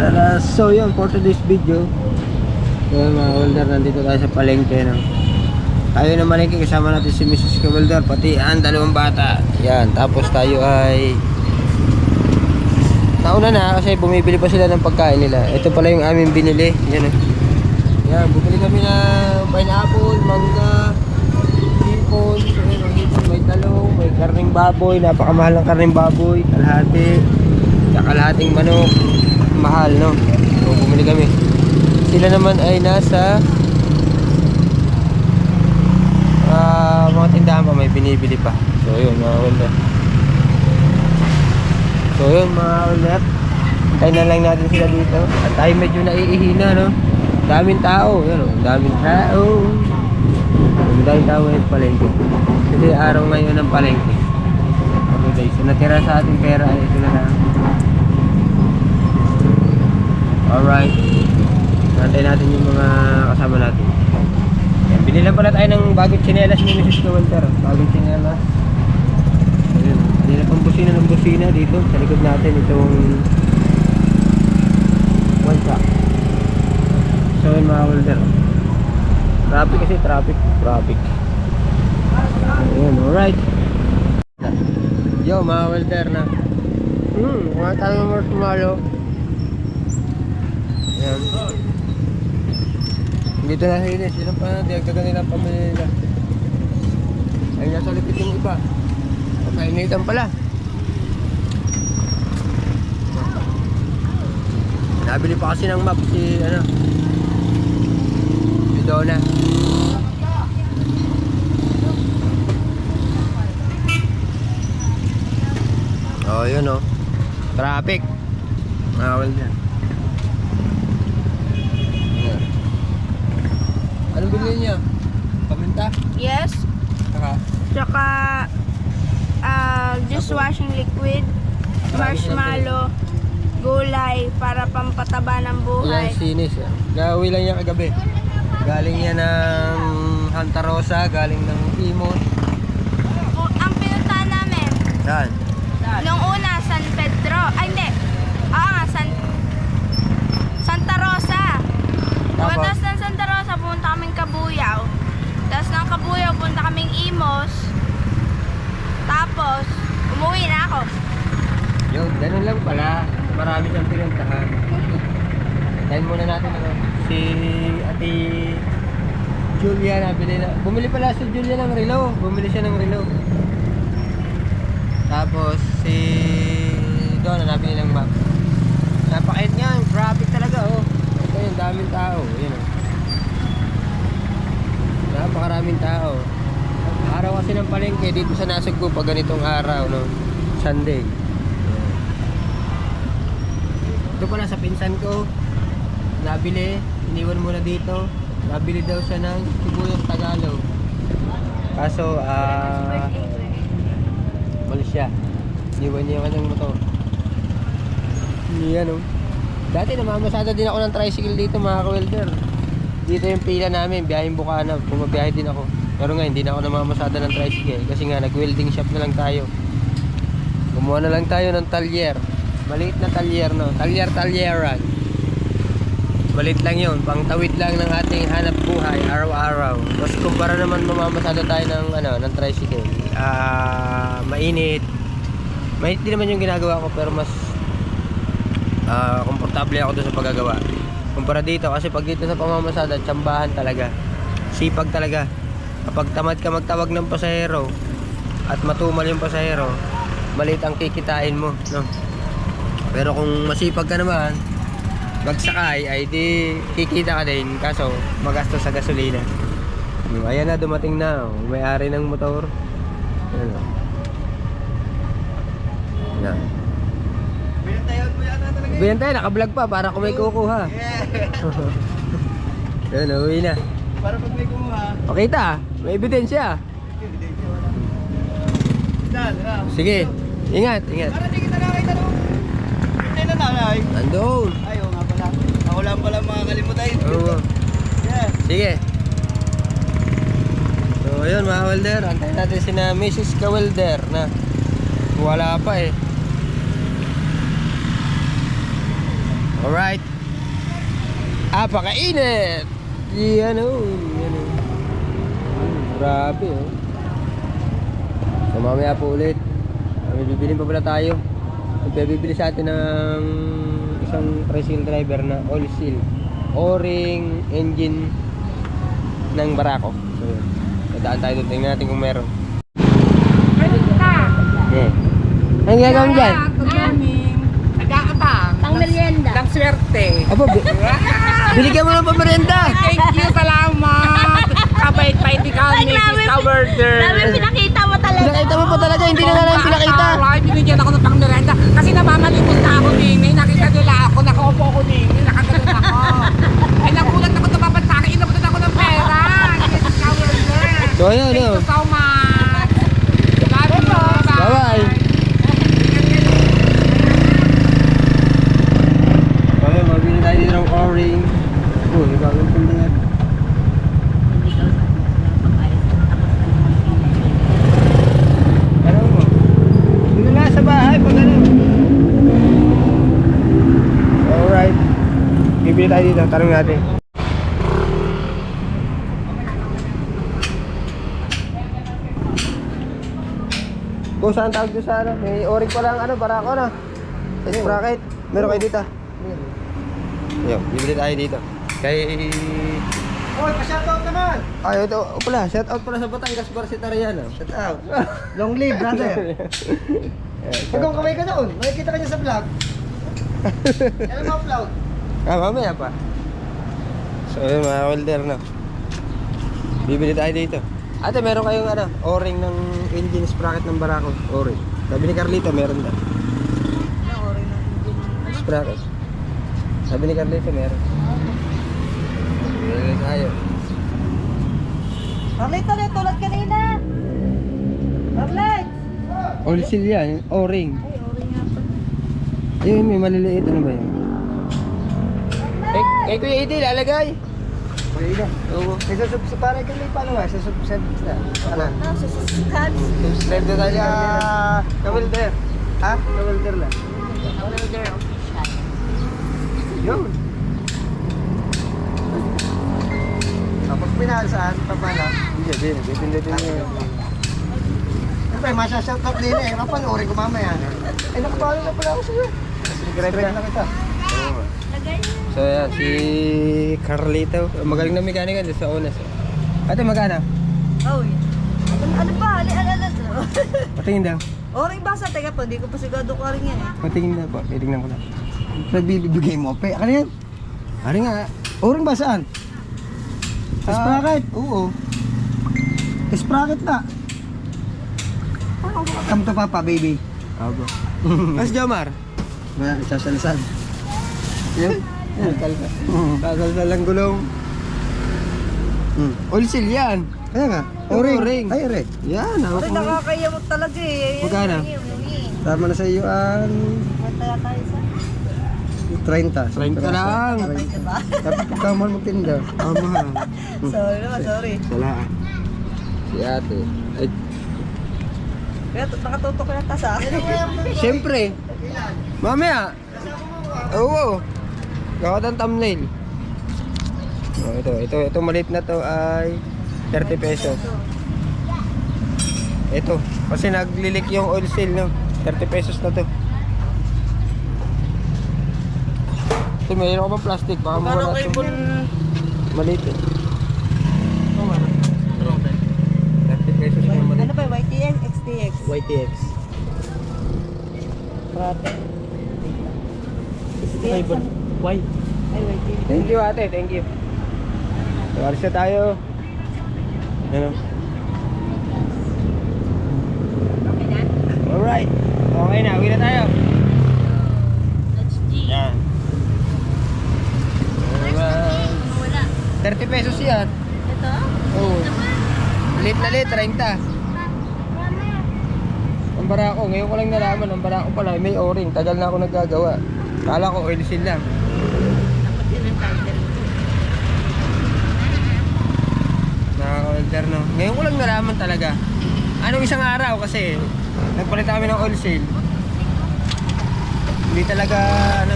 Alala, so yun, for today's video. Yun mga welder, nandito tayo sa palengke. No? Tayo na malengke, kasama natin si Mrs. Kawelder, pati ang dalawang bata. Yan, tapos tayo ay... Nauna na kasi bumibili pa sila ng pagkain nila. Ito pala yung aming binili. Yan, oh. Yan, bumili kami ng pineapple, mangga, hipon, so, may talong, may karning baboy, napakamahal ng karning baboy, kalahati, tsaka kalahating manok, mahal, no? So, bumili kami. Sila naman ay nasa ah mga tindahan pa, may binibili pa. So, yun, mga welder. So, yun, mga welder. Tayo na lang natin sila dito. At tayo medyo naiihina, no? Daming tao, yun, oh. Daming tao. Daming tao ngayon palengke. Kasi araw ngayon ng palengke. Okay so natira sa ating pera ay ito na lang. Alright. Nantay natin yung mga kasama natin. Yan, binilan pala tayo ng bagong tsinelas ni Mrs. Kawalter. Bagong tsinelas. Ayun. Kanina pang busina ng busina dito. Sa likod natin itong one shot. So yun mga welder. Traffic kasi traffic. Traffic. Ayun, alright. Yo mga welder na. Hmm, mga tayo ng marshmallow. Ayan. Dito na sila, sila pa na, dinagdagan nila ang pamilya nila. Ay, nasa lipit yung iba. Kainitan pala. Nabili pa kasi ng map si, ano, si Donna. Oh, yun oh. Traffic. Bawal dyan. Ayan. Anong bilhin niya? Paminta? Yes. Saka? Tsaka ah, dishwashing liquid, marshmallow, gulay para pampataba ng buhay. sinis. ah. Gawi lang yan kagabi. Galing yan ng Santa Rosa, galing ng Imon. O, ang pinuntahan namin, Saan? nung una, San Pedro. Ay, hindi. Oo nga, San... Santa Rosa. Tapos? Pagkatapos ng Santa Rosa, pumunta kaming Kabuyaw. Tapos ng Kabuyaw, punta kaming Imos. Tapos, umuwi na ako. Yun, ganun lang pala. Marami siyang pinuntahan. Tayo muna natin ano, si Ate Julia nabili na. Bumili pala si Julia ng relo. Bumili siya ng relo. Tapos si Donna nabili ng map. Napakait niya, traffic talaga oh. Ito yung daming tao, yun oh. Napakaraming tao. Araw kasi ng palengke dito sa Nasugbu pag ganitong araw, no? Sunday. Ito pala sa pinsan ko, nabili, iniwan muna dito. Nabili daw siya ng sibuyas Tagalog. Kaso, ah, malis siya. Iniwan niya yung kanyang motor. Yan oh. Dati namamasada din ako ng tricycle dito mga ka-welder. Dito yung pila namin, biyaheng Bukana. Bumabiyahe din ako. Pero ngayon, hindi na ako namamasada ng tricycle. Kasi nga, nag-welding shop na lang tayo. Gumawa na lang tayo ng talyer. Maliit na talyer, no? Talyer-talyeran. Maliit lang yun. Pang tawid lang ng ating hanap buhay, araw-araw. Mas kumpara naman mamamasada tayo ng, ano, ng tricycle. Ah, mainit. Mainit din naman yung ginagawa ko, pero mas ah, komportable ako doon sa paggagawa. Kumpara dito, kasi pag dito sa pamamasada, tsambahan talaga. Sipag talaga. Kapag tamad ka magtawag ng pasahero at matumal yung pasahero, maliit ang kikitain mo, no? Pero kung masipag ka naman, magsakay ay di kikita ka din kaso magastos sa gasolina. Ayan na dumating na, oh. may-ari ng motor. Ayan. oh. Ayan. Biyan tayo, naka-vlog pa para kung may kukuha. Ayan, uwi na. Para pag may kumuha, Pakita, may ebidensya. dal, ha? Sige, ingat, ingat. Para di kita nakita no? Hindi na nanay. Nandun. Ay, oo nga pala. Ako lang pala makakalimutan. Oo. Yeah. Sige. So, ayun mga welder. Antayin natin si na Mrs. Kawelder na wala pa eh. Alright. Apakainit! Yan o. Yan o. Grabe oh. So mamaya po ulit. May bibili pa pala tayo. Bibili sa atin ng isang tricycle driver na oil seal. O-ring engine ng barako. So yun. Dadaan tayo doon. Tingnan natin kung meron. Yeah. Ang ginagawa mo dyan? Nag-aabang. Pang merienda. Ng swerte. Aba, bi- binigyan mo ng pamerenda. Thank you, salamat. Kabait-bait Ay, Mrs. grabe. Coverter. Grabe, pinakita mo talaga. Pinakita mo pa talaga, hindi na namin pinakita. Ay, binigyan ako ng pangmerenda. Kasi namamalimos na ako din. eh. Nakita nila ako, nakaupo ako din. eh. Nakaganon ako. Ay, nagulat ako tumapat sa akin. Inabutan ako ng pera. So ayan, Thank oh. you so much. Love you. Bye-bye. Okay, mabili tayo dito ng o-ring. Oh, may bagong pundingan. Ano mo? Dito na sa bahay pag ano. Alright. Bibili tayo dito. Tanong natin. Kung saan tawag doon sa ano? May o-ring pa lang ano, barako na. Sa sprocket. Meron kayo dito? Ayun, bibili tayo dito. Kay... Oy, pa-shoutout naman! Ay, ito oh, pala. Shout out pala sa Batangas Barsitarian. Oh. Shout out. Long live, brother. Hanggang kamay ka doon. Makikita ka niya sa vlog. Ano mo upload? Ah, mamaya pa. So, yun mga welder na. Bibili tayo dito. Ate, meron kayong ano, o-ring ng engine sprocket ng Barako. O-ring. Sabi ni Carlito, meron na. Sprocket. Sabi ni Carlito, meron. Bibili tayo. Arlit, ulit, tulad kanina. Arlit. All seal yan, o-ring. Ay, ori nga pa. Yun, may maliliit. Ano ba yun? Eh, kay Kuya Idil, alagay. Pwede na. Oo. May susub sa para kay may paano nga, susub sa sa ano? Ah, sususukan. Subscribe na tayo sa Kawilder. Ha? Kawilder lang. Yun. Tapos pinahal saan? Paano? Hindi, hindi. Pipindutin mo yun. Siyempre, masya-shoutout din eh. Mapanoorin ko mamaya. Ay, nakapalo na pala ako sa'yo. Subscribe na kita. So yan, si Carlito. Magaling na mekanika din sa Onas. Ate, magana? Oy. Ano, ano pa? Ali, ano, ano, ano? Patingin daw. Oring basa, teka po, hindi ko pa sigurado ko rin yan eh. Patingin daw po. Titignan ko lang. Nagbibigay mo, pe. Ano yan? Ari nga. Oring ba saan? Sa Ah, sprocket. Oo. Sprocket na. Come to papa, baby. Abo. Mas Jomar. Wala, isasalsal. Yun. Kalsa. Kasalsal lang gulong. Hmm. Oil seal yan. Kaya nga. Oring. Oring. Ay, oring. Yan. Mo. nakakaya mo talaga eh. Magkano? Tama na sa iyo ang Kaya tayo sa... 30. 30 lang. Diba? Dapat pagkamahal mo tinda. Mahal. sorry naman, sorry. Wala. Si ate. Ay, Kaya nakatutok na ta sa akin. Siyempre. Mamaya. Oo. Gawa ng thumbnail. Oh, ito, ito, ito maliit na to ay 30 pesos. Ito, kasi naglilik yung oil seal, no? 30 pesos na to. Ito, mayroon ka ba plastic? Baka mawala ito. Maliit eh. 30 pesos na maliit. Ano pa, YTX, XTX? YTX. Prate. XTX. Why? Ay, YTX. Thank you ate, thank you. So, alis na tayo. Ano? Alright. Okay na, uwi na tayo. Let's G. Yan. Alright. Wala. 30 pesos yan. Ito? Oo. Lit na lit, 30. Mama. Ang barako, ngayon ko lang nalaman, ang barako pala may o-ring. Tagal na ako naggagawa. Kala ko oil seal lang. order no. Ngayon ko lang nalaman talaga. Ano isang araw kasi nagpalit kami ng oil sale. Hindi talaga ano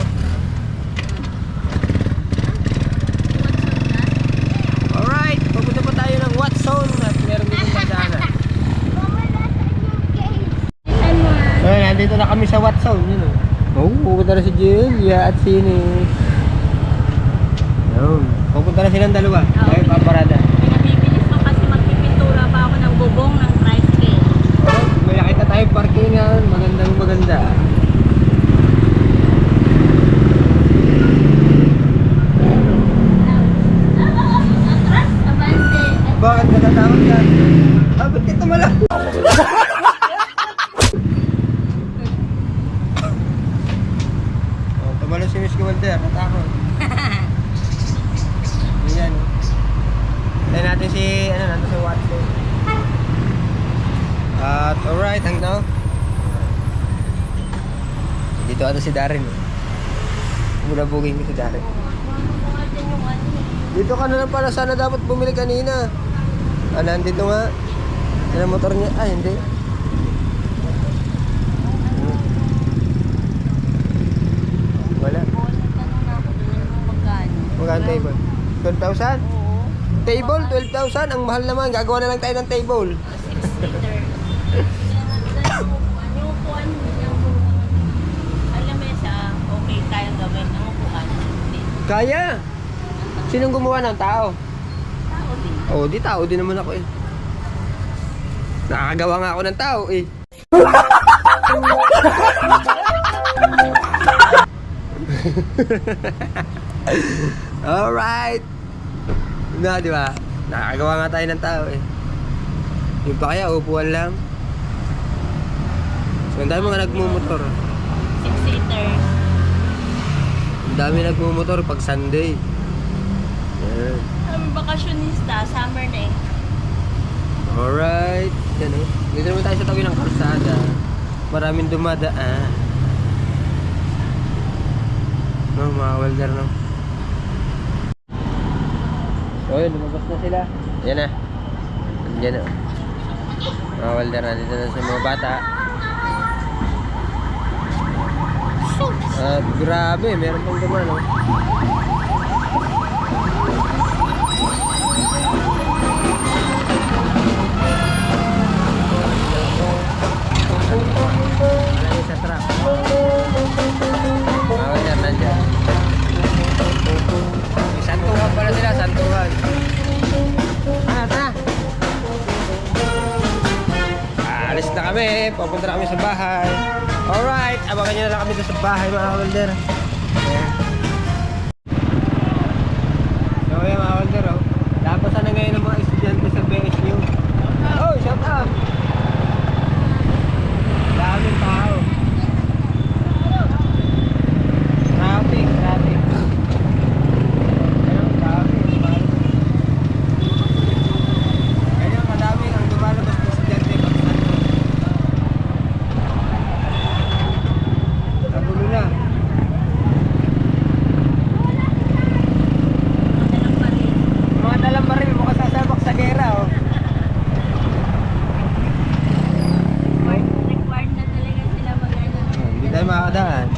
Alright, pupunta pa tayo ng Watson at meron dito magdana. Ayun, nandito na kami sa Watson, yun o. Oh, pupunta na si Julia at si Nini. Ayun, pupunta na silang dalawa. Ayun, paparada. At alright, hanggang now. Dito ano si Darren. eh. Bulabugin ko si Darren. Dito ka na lang pala sana dapat bumili kanina. Ah, nandito nga. Yan ang motor niya. Ah, hindi. Wala. Magkano table? 12,000? Table, 12,000. Ang mahal naman. Gagawa na lang tayo ng table. Yung upuan yung alam mo sa okay kayang gawin ng upuan. Hindi. Kaya! Sinong gumawa ng tao? Tao din. Oo, di tao din naman ako eh. Nakakagawa nga ako ng tao eh. Alright! Na, di ba? Nakakagawa nga tayo ng tao eh. Yung pa kaya, upuan lang. So, ang dami mga nagmumotor. Six-seater. Dami nagmumotor pag Sunday. Yan. Ang bakasyonista, summer na eh. Alright. Yan eh. Dito naman tayo sa tabi ng kalsada. Maraming dumadaan. No, mga welder no. So yun, lumabas na sila. Yan na. Nandiyan na. Mga welder na dito na sa mga bata. At grabe, meron pang duman no. Malaki sa truck. Mga welder nandiyan. May santuhan pala sila, santuhan. Ah, tara. Alis na kami, papunta na kami sa bahay. Alright, abangan nyo na lang kami sa bahay mga. Ayan. So ayan mga welder, oh. Lapasan na ngayon ng mga estudyante sa BSU. Oh, shout out! Daming tao. Traffic, traffic. Ayun, traffic. Ganyan kadami ang lumalabas na estudyante pag Sunday. Nagulo na. Mga dalang baril, mukhang sasabak sa gera, oh. Required na talaga sila mag-ano. Hindi tayo makakadaan.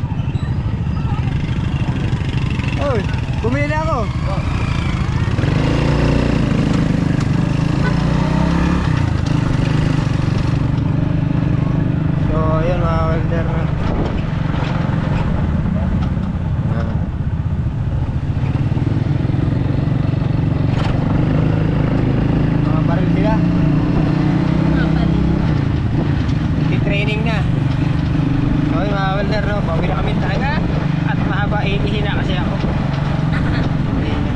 Oy, bumili na ako. So, ayun mga welder na. Ah. Mga baril sila. Di-training na. Okay mga welder, no? Bawi na kami talaga. At mahaba, ihina kasi ako. Ihina.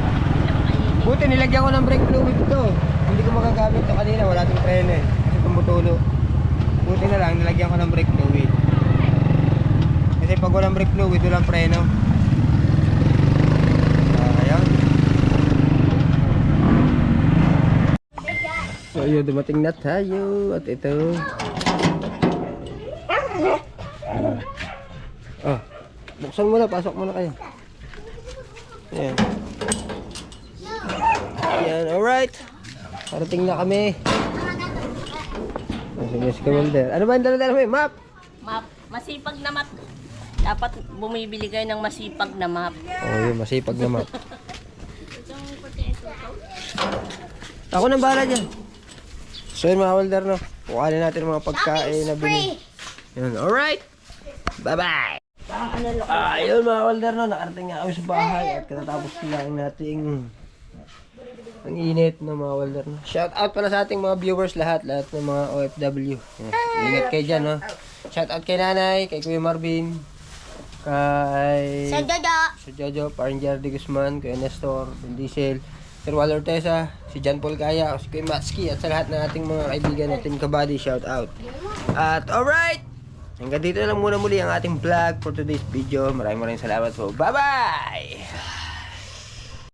Buti nilagyan ko ng brake fluid to. Hindi ko magagamit to kanina, wala tong preno eh. Kasi tumutulo. Buti na lang, nilagyan ko ng brake fluid. Kasi pag walang brake fluid, walang preno. Ah. So yun, dumating na tayo. At ito. Ah, buksan mo na, pasok mo na kayo. Ayan. Alright. Parating na kami. Oh, si Commander. Ano ba yung dala-dala mo? eh? Map! Map. Masipag na map. Dapat bumibili kayo ng masipag na map. Oh, yun, masipag na map. Ako nang bahala dyan. So yun mga welder no. Kukuhanin natin ang mga pagkain na bili. Yun, alright. Bye-bye! Ah, ayun mga welder no, nakarating nga kami sa bahay at katatapos lang nating ang init ng mga welder no. Shout out pala sa ating mga viewers lahat, lahat ng mga OFW. Yan. Ingat kayo dyan no. Shout out kay nanay, kay Kuya Marvin, kay... Sa Jojo. si Jojo, Parang Jardy Guzman, Kuya Nestor, Vin Diesel, Sir Wal Orteza, si John Paul Kaya, si Kuya Matski, at sa lahat ng ating mga kaibigan natin kabady, shout out. At alright! Hanggang dito na lang muna muli ang ating vlog for today's video. Maraming maraming salamat po. Bye-bye!